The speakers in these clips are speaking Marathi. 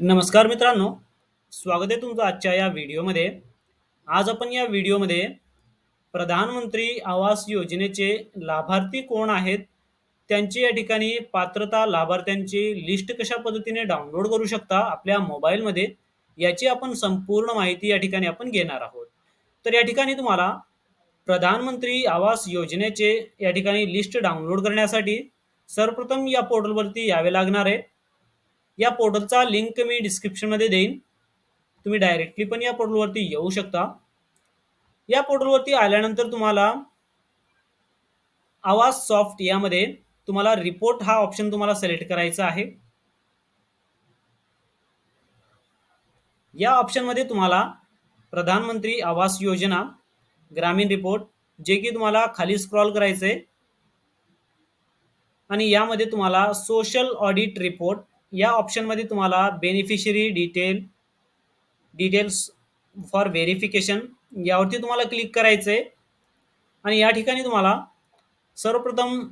नमस्कार मित्रांनो, स्वागत आहे तुमचं आजच्या या व्हिडिओमध्ये. आज आपण या व्हिडिओमध्ये प्रधानमंत्री आवास योजनेचे लाभार्थी कोण आहेत, त्यांची या ठिकाणी पात्रता, लाभार्थ्यांची लिस्ट कशा पद्धतीने डाउनलोड करू शकता आपल्या मोबाईलमध्ये, याची आपण संपूर्ण माहिती या ठिकाणी आपण घेणार आहोत. तर या ठिकाणी तुम्हाला प्रधानमंत्री आवास योजनेचे या ठिकाणी लिस्ट डाउनलोड करण्यासाठी सर्वप्रथम या पोर्टलवरती यावे लागणार आहे. या पोर्टलचा लिंक मी डिस्क्रिप्शनमध्ये देईन. तुम्ही डायरेक्टली पण या पोर्टलवरती येऊ शकता. या पोर्टलवरती आल्यानंतर तुम्हाला आवाज सॉफ्ट यामध्ये तुम्हाला रिपोर्ट हा ऑप्शन तुम्हाला सिलेक्ट करायचा आहे. या ऑप्शनमध्ये तुम्हाला प्रधानमंत्री आवास योजना ग्रामीण रिपोर्ट जे की तुम्हाला खाली स्क्रॉल करायचं आहे आणि यामध्ये तुम्हाला सोशल ऑडिट रिपोर्ट या ऑप्शनमध्ये तुम्हाला beneficiary detail details for verification यावरती तुम्हाला क्लिक करायचं आहे आणि या ठिकाणी तुम्हाला सर्वप्रथम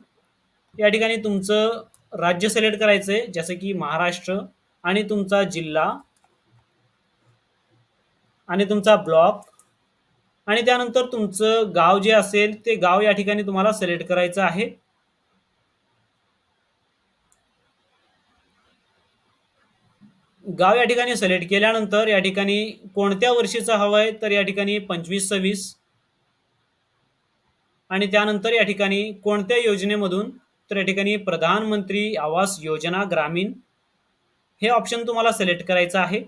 या ठिकाणी तुमचं राज्य सिलेक्ट करायचं आहे जसं की महाराष्ट्र आणि तुमचा जिल्हा आणि तुमचा ब्लॉक आणि त्यानंतर तुमचं गाव जे असेल ते गाव या ठिकाणी तुम्हाला सिलेक्ट करायचं आहे. गाव या ठिकाणी सिलेक्ट केल्यानंतर या ठिकाणी कोणत्या वर्षीचा हवं आहे तर या ठिकाणी पंचवीस सव्वीस. आणि त्यानंतर या ठिकाणी कोणत्या योजनेमधून तर या ठिकाणी प्रधानमंत्री आवास योजना ग्रामीण हे ऑप्शन तुम्हाला सिलेक्ट करायचं आहे.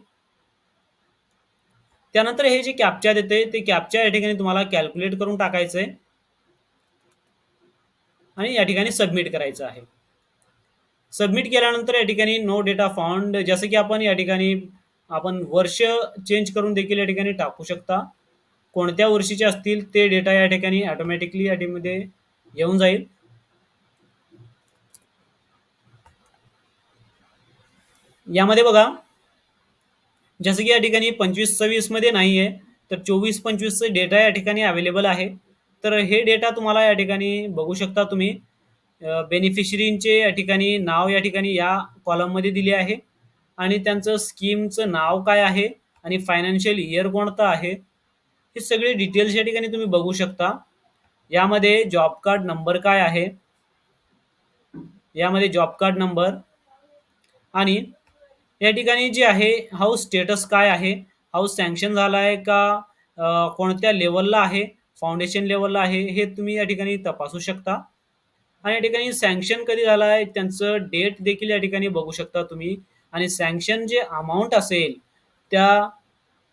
त्यानंतर हे जे कॅप्चा देते ते कॅप्चा या ठिकाणी तुम्हाला कॅल्क्युलेट करून टाकायचं आहे आणि या ठिकाणी सबमिट करायचं आहे. सबमिट केल्यानंतर या ठिकाणी नो डेटा फाउंड जसं की आपण या ठिकाणी आपण वर्ष चेंज करून देखील या ठिकाणी टाकू शकता. कोणत्या वर्षीचे असतील ते डेटा या ठिकाणी ऑटोमॅटिकली या टीमध्ये येऊन जाईल. यामध्ये बघा जसं की या ठिकाणी पंचवीस सव्वीसमध्ये नाही आहे तर चोवीस पंचवीसचे डेटा या ठिकाणी अवेलेबल आहे. तर हे डेटा तुम्हाला या ठिकाणी बघू शकता तुम्ही. बेनिफिशरींचे या ठिकाणी नाव या ठिकाणी या कॉलममध्ये दिले आहे. आणि त्यांचं स्कीमचं नाव काय आहे? आणि फायनान्शियल इयर कोणतं आहे? हे सगळे डिटेल्स या ठिकाणी तुम्ही बघू शकता. यामध्ये जॉब कार्ड नंबर काय आहे? यामध्ये जॉब कार्ड नंबर आणि या ठिकाणी जे आहे हाऊस स्टेटस काय आहे? हाऊस सँक्शन झाला आहे का कोणत्या लेवलला आहे? फाउंडेशन लेवलला आहे? हे तुम्ही या ठिकाणी तपासू शकता. आणि या ठिकाणी सँक्शन कधी झाला आहे त्यांचं डेट देखील या ठिकाणी बघू शकता तुम्ही. आणि सँक्शन जे अमाऊंट असेल त्या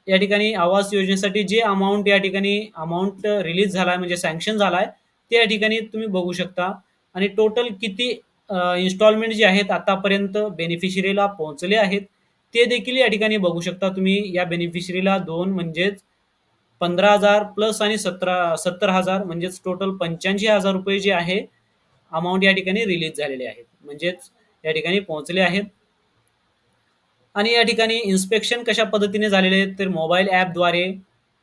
या ठिकाणी आवास योजनेसाठी जे अमाऊंट या ठिकाणी अमाऊंट रिलीज झाला आहे म्हणजे सँक्शन झाला आहे ते या ठिकाणी तुम्ही बघू शकता. आणि टोटल किती इन्स्टॉलमेंट जे आहेत आतापर्यंत बेनिफिशरीला पोहोचले आहेत ते देखील या ठिकाणी बघू शकता तुम्ही. या बेनिफिशरीला दोन म्हणजेच पंधरा हजार प्लस आणि सतरा सत्तर हजार म्हणजेच टोटल पंच्याऐंशी हजार रुपये जे आहे अमाऊंट या ठिकाणी रिलीज झालेले आहेत. म्हणजेच या ठिकाणी पोहोचले आहेत. आणि या ठिकाणी इन्स्पेक्शन कशा पद्धतीने झालेले आहेत? तर मोबाईल ॲपद्वारे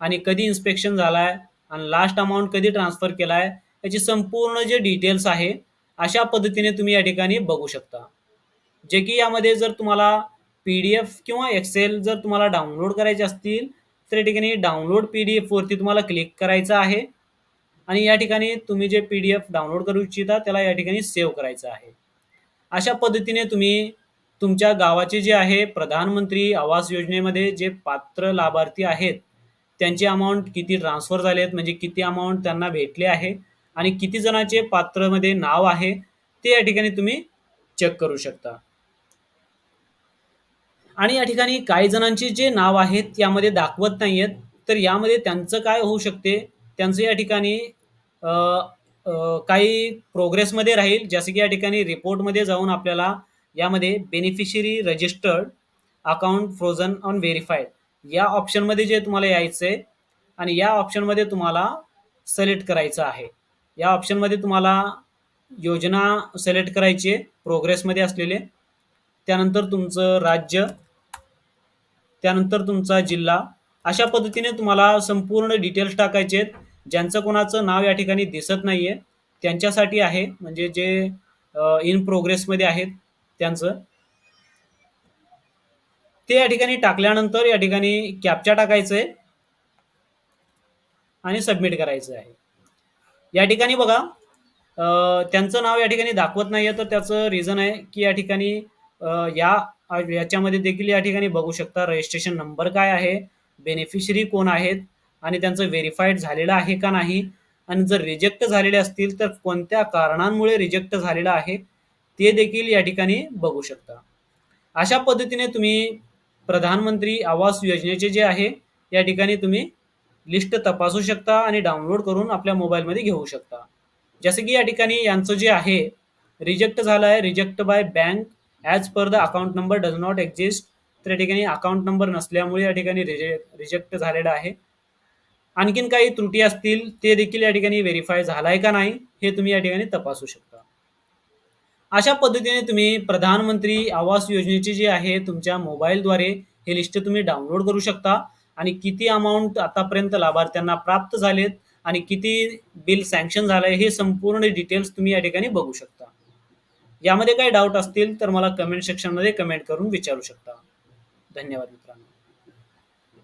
आणि कधी इन्स्पेक्शन झाला आहे आणि लास्ट अमाऊंट कधी ट्रान्सफर केला आहे याची संपूर्ण जे डिटेल्स आहे अशा पद्धतीने तुम्ही या ठिकाणी बघू शकता. जे की यामध्ये जर तुम्हाला पी डी एफ किंवा एक्सेल जर तुम्हाला डाउनलोड करायचे असतील तर या ठिकाणी डाउनलोड पी डी एफवरती तुम्हाला क्लिक करायचं आहे. आणि या ठिकाणी तुम्ही J P D F download करू इच्छिता त्याला या ठिकाणी सेव्ह करायचं आहे. अशा पद्धतीने तुम्ही तुमच्या गावाचे जे आहे प्रधानमंत्री आवास योजनेमध्ये जे पात्र लाभार्थी आहेत त्यांचे अमाऊंट किती ट्रान्सफर झाले आहेत म्हणजे किती अमाऊंट त्यांना भेटले आहे आणि किती जणांचे पात्रमध्ये नाव आहे ते या ठिकाणी तुम्ही चेक करू शकता. आणि या ठिकाणी काही जणांचे जे नाव आहेत यामध्ये दाखवत नाही आहेत तर यामध्ये त्यांचं काय होऊ शकते? त्यांचं या ठिकाणी काही प्रोग्रेसमध्ये राहील जसं की या ठिकाणी रिपोर्टमध्ये जाऊन आपल्याला यामध्ये beneficiary registered account frozen on verified या ऑप्शनमध्ये जे तुम्हाला यायचं आहे आणि या ऑप्शनमध्ये तुम्हाला सिलेक्ट करायचं आहे. या ऑप्शनमध्ये तुम्हाला योजना सिलेक्ट करायची आहे प्रोग्रेसमध्ये असलेले. त्यानंतर तुमचं राज्य त्यानंतर तुमचा जिल्हा. अशा पद्धतीने तुम्हाला संपूर्ण डिटेल्स टाकायचे आहेत. ज्यांचं कोणाचं नाव या ठिकाणी दिसत नाही आहे त्यांच्यासाठी आहे म्हणजे जे इन प्रोग्रेसमध्ये आहेत त्यांचं. ते या ठिकाणी टाकल्यानंतर या ठिकाणी कॅप्चा टाकायचं आहे आणि सबमिट करायचं आहे. या ठिकाणी बघा त्यांचं नाव या ठिकाणी दाखवत नाही आहे तर त्याचं रिझन आहे की या ठिकाणी या याच्यामध्ये देखील या ठिकाणी बघू शकता रजिस्ट्रेशन नंबर काय आहे बेनिफिशरी कोण आहेत आणि त्यांचं व्हेरीफाईड झालेलं आहे का नाही? आणि जर रिजेक्ट झालेले असतील तर कोणत्या कारणांमुळे रिजेक्ट झालेलं आहे? ते देखील या ठिकाणी बघू शकता. अशा पद्धतीने तुम्ही प्रधानमंत्री आवास योजनेचे जे आहे या ठिकाणी तुम्ही लिस्ट तपासू शकता आणि डाउनलोड करून आपल्या मोबाईलमध्ये घेऊ शकता. जसं की या ठिकाणी यांचं जे आहे रिजेक्ट झालं आहे reject by bank as per the account number does not exist तर या ठिकाणी अकाउंट नंबर नसल्यामुळे या ठिकाणी रिजे रिजेक्ट झालेलं आहे. आणखीन काही त्रुटी असतील ते देखील या ठिकाणी व्हेरीफाय झाला आहे का नाही हे तुम्ही या ठिकाणी तपासू शकता. अशा पद्धतीने तुम्ही प्रधानमंत्री आवास योजनेचे जे आहे तुमच्या मोबाईलद्वारे हे लिस्ट तुम्ही डाउनलोड करू शकता आणि किती अमाऊंट आतापर्यंत लाभार्थ्यांना प्राप्त झालेत आणि किती बिल सँक्शन झालंय हे संपूर्ण डिटेल्स तुम्ही या ठिकाणी बघू शकता. यामध्ये काही डाऊट असतील तर मला कमेंट सेक्शनमध्ये कमेंट करून विचारू शकता. धन्यवाद मित्रांनो.